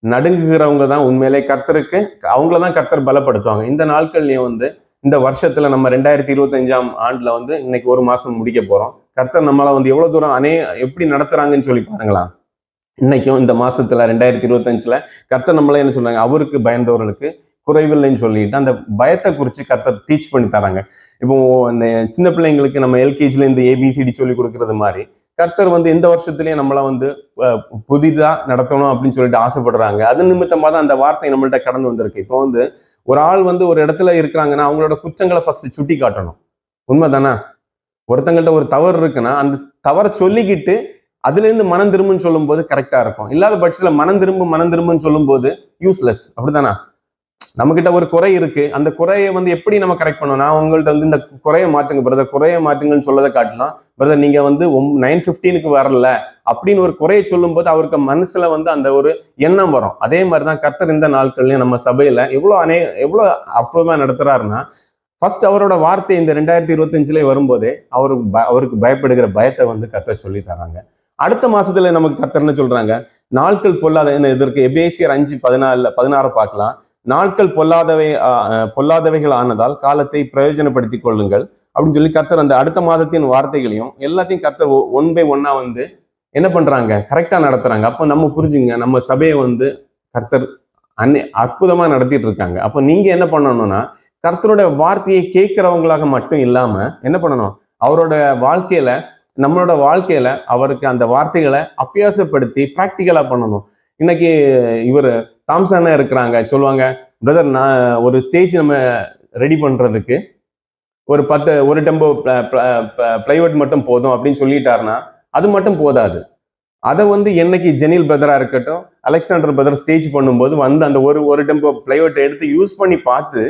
நடுங்குகிறவங்க தான் உண்மையிலே கர்த்தருக்கு அவங்கள தான் கர்த்தர் பலப்படுத்துவாங்க. இந்த நாட்கள்லயும் வந்து இந்த வருஷத்துல நம்ம ரெண்டாயிரத்தி இருபத்தஞ்சாம் ஆண்டுல வந்து இன்னைக்கு ஒரு மாசம் முடிக்க போறோம். கர்த்தர் நம்மளை வந்து எவ்வளவு தூரம் அனே எப்படி நடத்துறாங்கன்னு சொல்லி பாருங்களா? இன்னைக்கும் இந்த மாசத்துல ரெண்டாயிரத்தி இருபத்தஞ்சுல கர்த்தர் நம்மள என்ன சொன்னாங்க அவருக்கு பயந்தவர்களுக்கு குறைவில்லைன்னு சொல்லிட்டு அந்த பயத்தை குறித்து கர்த்தர் டீச் பண்ணி தராங்க. இப்போ இந்த சின்ன பிள்ளைங்களுக்கு நம்ம எல்கேஜிலேருந்து ஏபிசிடி சொல்லி கொடுக்கறது மாதிரி கர்த்தர் வந்து இந்த வருஷத்துலயும் நம்மளை வந்து புதிதாக நடத்தணும் அப்படின்னு சொல்லிட்டு ஆசைப்படுறாங்க. அது நிமித்தமாக தான் அந்த வார்த்தை நம்மள்ட்ட கடந்து வந்திருக்கு. இப்போ வந்து ஒரு ஆள் வந்து ஒரு இடத்துல இருக்கிறாங்கன்னா அவங்களோட குற்றங்களை ஃபர்ஸ்ட் சுட்டி காட்டணும். உண்மைதானா? ஒருத்தங்கள்ட்ட ஒரு தவறு இருக்குன்னா அந்த தவறை சொல்லிக்கிட்டு அதுலேருந்து மனம் திரும்புன்னு சொல்லும்போது கரெக்டாக இருக்கும். இல்லாத பட்சத்தில் மனம் திரும்பு மனம் திரும்புன்னு சொல்லும்போது யூஸ்லெஸ் அப்படிதானா நம்ம கிட்ட ஒரு குறை இருக்கு. அந்த குறையை வந்து எப்படி நம்ம கரெக்ட் பண்ணணும்? நான் உங்கள்ட்ட வந்து இந்த குறையை மாற்றுங்க பிரதர் குறையை மாற்றுங்கன்னு சொல்லதை காட்டலாம். பிரதர் நீங்க வந்து நைன் ஃபிஃப்டீனுக்கு வரல அப்படின்னு ஒரு குறையை சொல்லும்போது அவருக்கு மனசுல வந்து அந்த ஒரு எண்ணம் வரும். அதே மாதிரிதான் கர்த்தர் இந்த நாட்கள்லயும் நம்ம சபையில எவ்வளோ அநே எவ்வளோ அற்புதமா நடத்துறாருன்னா ஃபர்ஸ்ட் அவரோட வார்த்தை இந்த ரெண்டாயிரத்தி இருபத்தஞ்சுல வரும்போதே அவருக்கு ப- அவருக்கு பயப்படுகிற பயத்தை வந்து கர்த்தர் சொல்லி தராங்க. அடுத்த மாசத்துல நமக்கு கர்த்தர் என்ன சொல்றாங்க நாட்கள் பொல்லாத என்ன இதற்கு எபேசியர் அஞ்சு பதினாலுல பதினாறு பார்க்கலாம். நாட்கள் பொல்லாதவை பொல்லாதவைகள் ஆனதால் காலத்தை பிரயோஜனப்படுத்தி கொள்ளுங்கள். அப்படின்னு சொல்லி கர்த்தர் அந்த அடுத்த மாதத்தின் வார்த்தைகளையும் எல்லாத்தையும் கர்த்தர் ஒன் பை ஒன்னா வந்து என்ன பண்றாங்க? கரெக்டா நடத்துறாங்க. அப்போ நம்ம புரிஞ்சுங்க நம்ம சபையை வந்து கர்த்தர் அன்னை அற்புதமா நடத்திட்டு இருக்காங்க அப்போ நீங்க என்ன பண்ணணும்னா கர்த்தரோட வார்த்தையை கேட்கிறவங்களாக மட்டும் இல்லாம என்ன பண்ணணும்? அவரோட வாழ்க்கையில நம்மளோட வாழ்க்கையில அவருக்கு அந்த வார்த்தைகளை அபியாசப்படுத்தி ப்ராக்டிக்கலா பண்ணணும். இன்னைக்கு இவர் தாம்சனா இருக்கிறாங்க. சொல்லுவாங்க பிரதர் நான் ஒரு ஸ்டேஜ் நம்ம ரெடி பண்ணுறதுக்கு ஒரு பத்து ஒரு டெம்போ பிளைவுட் மட்டும் போதும் அப்படின்னு சொல்லிட்டாருன்னா அது மட்டும் போதாது. அதை வந்து என்னைக்கு ஜெனில் பிரதராக இருக்கட்டும் அலெக்சாண்டர் பிரதர் ஸ்டேஜ் பண்ணும்போது வந்து அந்த ஒரு ஒரு டெம்போ பிளைவுட்டை எடுத்து யூஸ் பண்ணி பார்த்து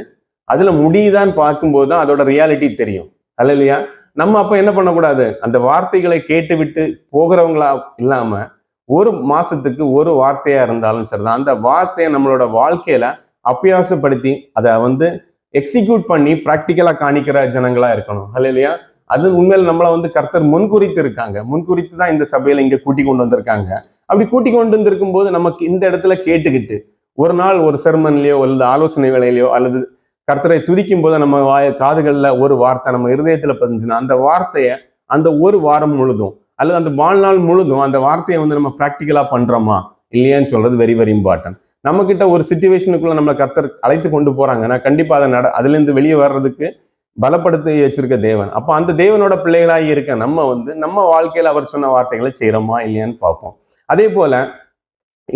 அதில் முடியுதான்னு பார்க்கும்போது தான் அதோட ரியாலிட்டி தெரியும். அல்ல இல்லையா? நம்ம அப்போ என்ன பண்ணக்கூடாது? அந்த வார்த்தைகளை கேட்டுவிட்டு போகிறவங்களா இல்லாமல் ஒரு மாசத்துக்கு ஒரு வார்த்தையா இருந்தாலும் சரிதான். அந்த வார்த்தையை நம்மளோட வாழ்க்கையில அப்பியாசப்படுத்தி அதை வந்து எக்ஸிக்யூட் பண்ணி ப்ராக்டிக்கலா காணிக்கிற ஜனங்களா இருக்கணும். அது இல்லையா அது உண்மையில நம்மளை வந்து கர்த்தர் முன்குறித்து இருக்காங்க. முன்குறித்து தான் இந்த சபையில இங்க கூட்டி கொண்டு வந்திருக்காங்க. அப்படி கூட்டி கொண்டு வந்திருக்கும் போது நமக்கு இந்த இடத்துல கேட்டுக்கிட்டு ஒரு நாள் ஒரு செர்மன்லயோ அல்லது ஆலோசனை வேலையிலையோ அல்லது கர்த்தரை துதிக்கும் போது நம்ம வாய காதுகளில் ஒரு வார்த்தை நம்ம இருதயத்துல பதிஞ்சுன்னா அந்த வார்த்தையை அந்த ஒரு வாரம் முழுதும் அல்லது அந்த வாழ்நாள் முழுதும் அந்த வார்த்தையை வந்து நம்ம ப்ராக்டிக்கலா பண்றோமா? இல்லையான்னு சொல்றது வெரி வெரி இம்பார்ட்டன்ட் நம்ம கிட்ட ஒரு சுச்சுவேஷனுக்குள்ள நம்மளை கர்த்தர் அழைத்து கொண்டு போறாங்கன்னா கண்டிப்பா அதை நட அதுலேருந்து வெளியே வர்றதுக்கு பலப்படுத்தி வச்சிருக்க தேவன். அப்போ அந்த தேவனோட பிள்ளைகளாகி இருக்க நம்ம வந்து நம்ம வாழ்க்கையில் அவர் சொன்ன வார்த்தைகளை செய்கிறோமா இல்லையான்னு பார்ப்போம். அதே போல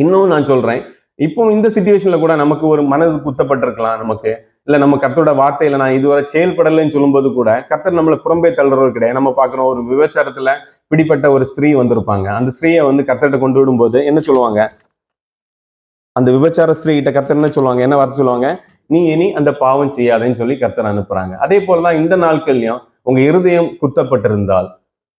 இன்னும் நான் சொல்கிறேன் இப்போ இந்த சுச்சுவேஷனில் கூட நமக்கு ஒரு மனது குத்தப்பட்டிருக்கலாம் நமக்கு. இல்லை நம்ம கர்த்தரோட வார்த்தையில் நான் இதுவரை செயல்படலைன்னு சொல்லும்போது கூட கர்த்தர் நம்மளை புறம்பே தள்ளுறவர் கிடையாது. நம்ம பார்க்குறோம் ஒரு விபச்சாரத்தில் பிடிப்பட்ட ஒரு ஸ்திரீ வந்திருப்பாங்க. அந்த ஸ்திரீயை வந்து கர்த்தர்கிட்ட கொண்டு விடும்போது என்ன சொல்லுவாங்க? அந்த விபச்சார ஸ்திரீ கிட்ட கர்த்தர் என்ன சொல்லுவாங்க? என்ன வர சொல்லுவாங்க? நீ இனி அந்த பாவம் செய்யாதேன்னு சொல்லி கர்த்தர் அனுப்புறாங்க. அதே போலதான் இந்த நாட்கள்லயும் உங்க இருதயம் குத்தப்பட்டிருந்தால்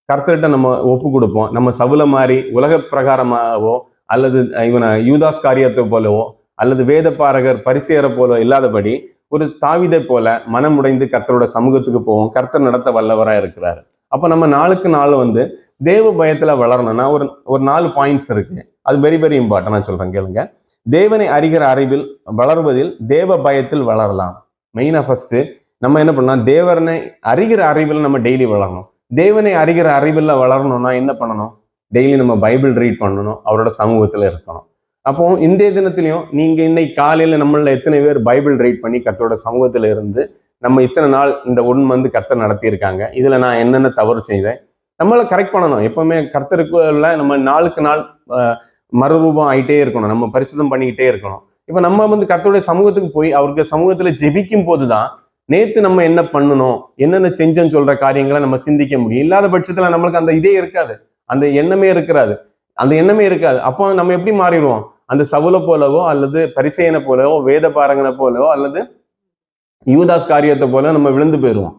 கர்த்தர்கிட்ட நம்ம ஒப்பு கொடுப்போம். நம்ம சவுல மாதிரி உலக பிரகாரமாகவோ அல்லது இவனை யூதாஸ் காரியத்தை போலவோ அல்லது வேத பாரகர் பரிசேர போல இல்லாதபடி ஒரு தாவிதை போல மனமுடைந்து கர்த்தரோட சமூகத்துக்கு போவோம். கர்த்தர் நடத்த வல்லவராக இருக்கிறார். அப்போ நம்ம நாளுக்கு நாள் வந்து தேவ பயத்தில் வளரணும்னா ஒரு ஒரு நாலு பாயிண்ட்ஸ் இருக்கு. அது வெரி வெரி இம்பார்ட்டன் நான் சொல்கிறேன் கேளுங்க. தேவனை அறிகிற அறிவில் வளர்வதில் தேவ பயத்தில் வளரலாம். மெயினாக ஃபஸ்ட்டு நம்ம என்ன பண்ணலாம்? தேவனை அறிகிற அறிவில் நம்ம டெய்லி வளரணும். தேவனை அறிகிற அறிவில் வளரணும்னா என்ன பண்ணணும்? டெய்லி நம்ம பைபிள் ரீட் பண்ணணும். அவரோட சமூகத்தில் இருக்கணும். அப்போ இன்றைய தினத்திலையும் நீங்கள் இன்னைக்கு காலையில் நம்மள எத்தனை பேர் பைபிள் ரீட் பண்ணி கத்தோட சமூகத்தில் இருந்து நம்ம இத்தனை நாள் இந்த ஒன் மந்த் கர்த்தர் நடத்தியிருக்காங்க. இதில் நான் என்னென்ன தவறு செய்தேன்? நம்மளை கரெக்ட் பண்ணணும். எப்பவுமே கர்த்தருக்குள்ள நம்ம நாளுக்கு நாள் அஹ், மறுரூபம் ஆயிட்டே இருக்கணும். நம்ம பரிசுத்தம் பண்ணிக்கிட்டே இருக்கணும். இப்ப நம்ம வந்து கர்த்தருடைய சமூகத்துக்கு போய் அவருக்கு சமூகத்துல ஜெபிக்கும் போதுதான் நேத்து நம்ம என்ன பண்ணணும் என்னென்ன செஞ்சோன்னு சொல்ற காரியங்களை நம்ம சிந்திக்க முடியும். இல்லாத பட்சத்துல நம்மளுக்கு அந்த இதே இருக்காது. அந்த எண்ணமே இருக்கிறாது அந்த எண்ணமே இருக்காது. அப்போ நம்ம எப்படி மாறிடுவோம்? அந்த சவுல போலவோ அல்லது பரிசையனை போலவோ வேத பாரங்கனை போலவோ அல்லது யூதாஸ் காரியத்தை போல நம்ம விழுந்து போயிடுவோம்.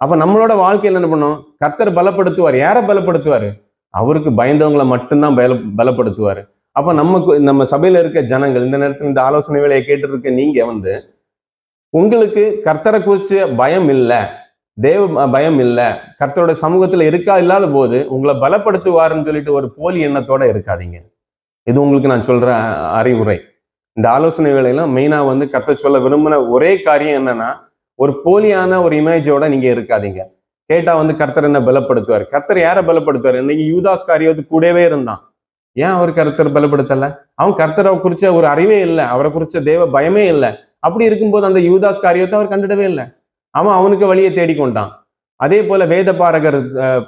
அப்போ நம்மளோட வாழ்க்கையில் என்ன பண்ணோம்? கர்த்தர் பலப்படுத்துவார். யாரை பலப்படுத்துவாரு? அவருக்கு பயந்தவங்களை மட்டும்தான் பல பலப்படுத்துவார். அப்போ நமக்கு நம்ம சபையில் இருக்க ஜனங்கள் இந்த நேரத்தில் இந்த ஆலோசனை வேலையை கேட்டுருக்க நீங்கள் வந்து உங்களுக்கு கர்த்தரை குறிச்ச பயம் இல்லை. தேவ பயம் இல்லை. கர்த்தரோட சமூகத்தில் இருக்கா இல்லாத போது உங்களை பலப்படுத்துவாருன்னு சொல்லிட்டு ஒரு போலி எண்ணத்தோட இருக்காதீங்க. இது உங்களுக்கு நான் சொல்கிற அறிவுரை. இந்த ஆலோசனை வேலையெல்லாம் மெயினாக வந்து கர்த்தர் சொல்ல விரும்பின ஒரே காரியம் என்னன்னா ஒரு போலியான ஒரு இமேஜோட நீங்க இருக்காதீங்க. கேட்டா வந்து கர்த்தர் என்ன பலப்படுத்துவார்? கர்த்தர் யாரை பலப்படுத்துவார்? இன்னைக்கு யூதாஸ் காரியத்து கூடவே இருந்தான். ஏன் அவர் கர்த்தர் பலப்படுத்தல? அவன் கர்த்தரை குறிச்ச ஒரு அறிவே இல்லை. அவரை குறிச்ச தேவ பயமே இல்லை. அப்படி இருக்கும்போது அந்த யூதாஸ் காரியத்தை அவர் கண்டுடவே இல்லை. அவன் அவனுக்கு வழியை தேடிக்கொண்டான். அதே போல வேத பாரகர்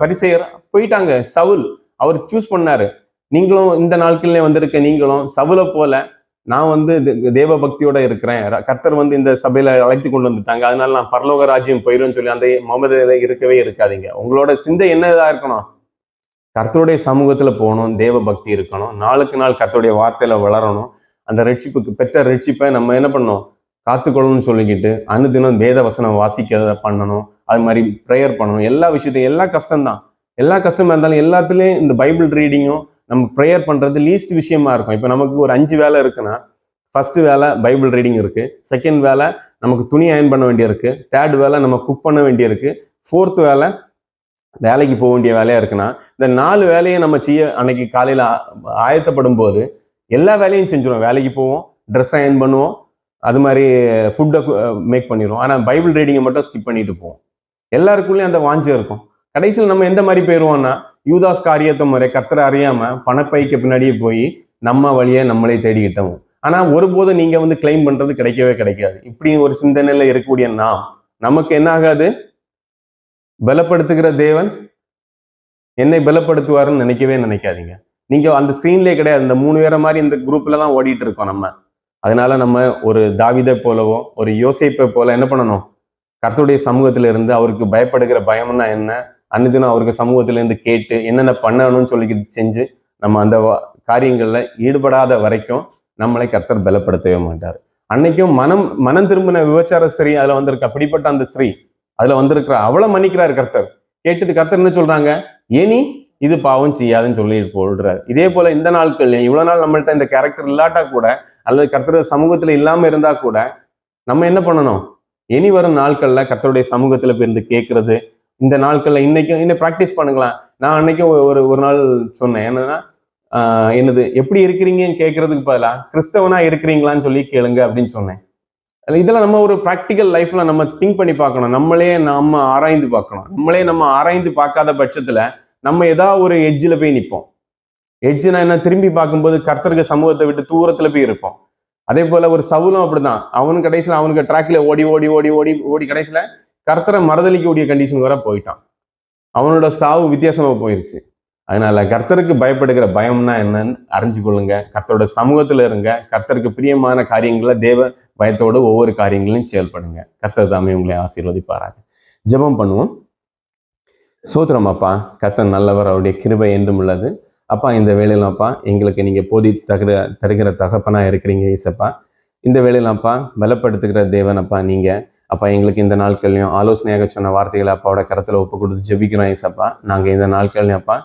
பரிசெயர் போயிட்டாங்க. சவுல் அவர் சூஸ் பண்ணாரு. நீங்களும் இந்த நாட்கள்ல வந்திருக்க நீங்களும் சவுல போல நான் வந்து தேவ பக்தியோட இருக்கிறேன். கர்த்தர் வந்து இந்த சபையில அழைத்து கொண்டு வந்துட்டாங்க. அதனால நான் பரலோக ராஜ்யம் போயிடும்னு சொல்லி அந்த மமதையில இருக்கவே இருக்காதீங்க. உங்களோட சிந்தை என்னதா இருக்கணும்? கர்த்தருடைய சமூகத்துல போகணும் தேவ பக்தி இருக்கணும். நாளுக்கு நாள் கர்த்தருடைய வார்த்தையில வளரணும். அந்த ரட்சிப்புக்கு பெற்ற ரட்சிப்பை நம்ம என்ன பண்ணணும்? காத்துக்கொள்ளணும்னு சொல்லிக்கிட்டு அனுதினம் வேத வசனம் வாசிக்கிறத பண்ணணும். அது மாதிரி ப்ரேயர் பண்ணணும். எல்லா விஷயத்தையும் எல்லா கஷ்டம்தான். எல்லா கஷ்டமா இருந்தாலும் எல்லாத்துலேயும் இந்த பைபிள் ரீடிங்கும் நம்ம ப்ரேயர் பண்ணுறது லீஸ்ட் விஷயமா இருக்கும். இப்போ நமக்கு ஒரு அஞ்சு வேலை இருக்குன்னா ஃபஸ்ட்டு வேலை பைபிள் ரீடிங் இருக்குது செகண்ட் வேலை நமக்கு துணி அயன் பண்ண வேண்டியிருக்கு. தேர்ட் வேலை நம்ம குக் பண்ண வேண்டியிருக்கு. ஃபோர்த் வேலை வேலைக்கு போக வேண்டிய வேலையாக இருக்குன்னா இந்த நாலு வேலையை நம்ம செய்ய அன்னைக்கு காலையில் ஆயத்தப்படும் போது எல்லா வேலையும் செஞ்சிடும் வேலைக்கு போவோம் ட்ரெஸ் அயன் பண்ணுவோம் அது மாதிரி ஃபுட்டை மேக் பண்ணிடுவோம் ஆனால் பைபிள் ரீடிங்கை மட்டும் ஸ்கிப் பண்ணிட்டு போவோம். எல்லாருக்குள்ளேயும் அந்த வாஞ்சம் இருக்கும். கடைசியில் நம்ம எந்த மாதிரி போயிடுவோம்னா யூதாஸ் காரியத்தை முறை கர்த்தரை அறியாம பணப்பைக்கு பின்னாடியே போய் நம்ம வழியை நம்மளே தேடிக்கிட்டோம். ஆனா ஒருபோதும் நீங்க வந்து கிளைம் பண்றது கிடைக்கவே கிடைக்காது. இப்படி ஒரு சிந்தனையில இருக்கக்கூடிய நாம் நமக்கு என்ன ஆகாது பலப்படுத்துகிற தேவன் என்னை பலப்படுத்துவாருன்னு நினைக்கவே நினைக்காதீங்க. நீங்க அந்த ஸ்கிரீன்லயே கிடையாது. இந்த மூணு பேரை மாதிரி இந்த குரூப்ல தான் ஓடிட்டு இருக்கோம் நம்ம. அதனால நம்ம ஒரு தாவிதை போலவோ ஒரு யோசிப்பை போல என்ன பண்ணணும்? கர்த்தருடைய சமூகத்துல இருந்து அவருக்கு பயப்படுகிற பயம்னா என்ன? அன்னதினம் அவருக்கு சமூகத்துல இருந்து கேட்டு என்னென்ன பண்ணணும்னு சொல்லிக்கிட்டு செஞ்சு நம்ம அந்த காரியங்களில் காரியங்கள்ல ஈடுபடாத வரைக்கும் நம்மளை கர்த்தர் பலப்படுத்தவே மாட்டார். அன்னைக்கும் மனம் மனம் திரும்பின விபச்சார ஸ்ரீ அதுல வந்திருக்க அப்படிப்பட்ட அந்த ஸ்ரீ அதுல வந்திருக்கிற அவ்வளோ மன்னிக்கிறார் கர்த்தர். கேட்டுட்டு கர்த்தர் என்ன சொல்றாங்க? ஏனி இது பாவம் செய்யாதுன்னு சொல்லி போடுறாரு. இதே போல இந்த நாட்கள் இவ்வளோ நாள் நம்மள்ட்ட இந்த கேரக்டர் இல்லாட்டா கூட அல்லது கர்த்தர் சமூகத்துல இல்லாமல் இருந்தா கூட நம்ம என்ன பண்ணணும்? இனி வரும் நாட்கள்ல கர்த்தருடைய சமூகத்துல இருந்து கேட்கறது இந்த நாட்கள்ல இன்னைக்கும் இன்னும் ப்ராக்டிஸ் பண்ணுங்களேன். நான் அன்னைக்கும் ஒரு- ஒரு நாள் சொன்னேன். என்னன்னா என்னது எப்படி இருக்கிறீங்கன்னு கேட்கறதுக்கு பதிலா கிறிஸ்தவனா இருக்கிறீங்களான்னு சொல்லி கேளுங்க அப்படின்னு சொன்னேன். அதுல இதெல்லாம் நம்ம ஒரு ப்ராக்டிக்கல் லைஃப்ல நம்ம திங்க் பண்ணி பார்க்கணும். நம்மளே நம்ம ஆராய்ந்து பார்க்கணும். நம்மளே நம்ம ஆராய்ந்து பார்க்காத பட்சத்துல நம்ம ஏதாவது ஒரு எட்ஜில் போய் நிற்போம் எட்ஜ்னா என்ன? திரும்பி பார்க்கும்போது கர்த்தருக்கு சமூகத்தை விட்டு தூரத்துல போய் இருப்போம். அதே போல ஒரு சவுலும் அப்படிதான். அவனு கடைசியில் அவனுக்கு ட்ராக்ல ஓடி ஓடி ஓடி ஓடி ஓடி கடைசியில கர்த்தரை மறுதளிக்கக்கூடிய கண்டிஷன் வர போயிட்டான். அவனோட சாவு வித்தியாசமா போயிருச்சு. அதனால கர்த்தருக்கு பயப்படுகிற பயம்னா என்னன்னு அறிஞ்சு கொள்ளுங்க. கர்த்தரோட சமூகத்துல இருங்க. கர்த்தருக்கு பிரியமான காரியங்களை தேவ பயத்தோட ஒவ்வொரு காரியங்களையும் செயல்படுங்க. கர்த்தர் தாமே உங்களை ஆசீர்வதிப்பாராங்க ஜெபம் பண்ணுவோம். சோத்திரம் அப்பா கர்த்தர் நல்லவர் அவருடைய கிருபை என்றும் உள்ளது. அப்பா இந்த வேலையிலாம்ப்பா எங்களுக்கு நீங்க போதி தகுற தருகிற தகப்பனா இருக்கிறீங்க ஈசப்பா இந்த வேலையிலாம்ப்பா பலப்படுத்துகிற தேவனப்பா நீங்கள் நீங்க அப்பா எங்களுக்கு இந்த நாட்கள்லையும் ஆலோசனையாக சொன்ன வார்த்தைகளை அப்பாவோட கரத்தில் ஒப்பு கொடுத்து ஜெபிக்கிறோம் ஏசப்பா. நாங்கள் இந்த நாட்கள்லையும் அப்பா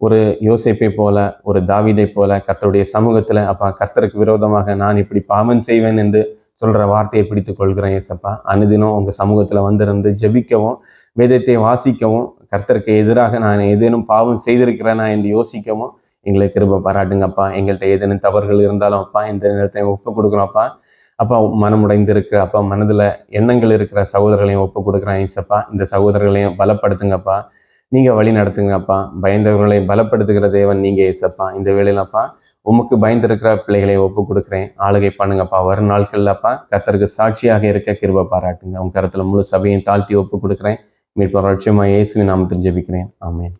ஒரு யோசிப்பை போல ஒரு தாவிதை போல கர்த்தருடைய சமூகத்தில் அப்பா கர்த்தருக்கு விரோதமாக நான் இப்படி பாவம் செய்வேன் என்று சொல்கிற வார்த்தையை பிடித்து கொள்கிறேன் ஏசப்பா. அனுதினம் உங்கள் சமூகத்தில் வந்திருந்து ஜெபிக்கவும் வேதத்தை வாசிக்கவும் கர்த்தருக்கு எதிராக நான் ஏதேனும் பாவம் செய்திருக்கிறேனா என்று யோசிக்கவும் எங்களை கிருப பாராட்டுங்கப்பா. எங்கள்கிட்ட ஏதேனும் தவறுகள் இருந்தாலும் அப்பா இந்த நேரத்தை ஒப்பு கொடுக்குறோம் அப்பா மனமுடைந்து இருக்கிற அப்பா மனதில் எண்ணங்கள் இருக்கிற சகோதரர்களையும் ஒப்பு கொடுக்குறேன் ஏசப்பா இந்த சகோதரர்களையும் பலப்படுத்துங்கப்பா. நீங்கள் வழி நடத்துங்கப்பா. பயந்தவர்களை பலப்படுத்துகிற தேவன் நீங்கள் ஏசப்பா இந்த வேலையிலப்பா உமக்கு பயந்திருக்கிற பிள்ளைகளை ஒப்பு கொடுக்குறேன். ஆளுகை பண்ணுங்கப்பா. வரும் நாட்கள்லப்பா கர்த்தருக்கு சாட்சியாக இருக்க கிருப பாராட்டுங்க. உங்க கருத்தில் முழு சபையும் தாழ்த்தி ஒப்பு கொடுக்குறேன். மீட்பு லட்சியமாக இயேசுவின் நாம் தெரிஞ்சு வைக்கிறேன் ஆமேன்.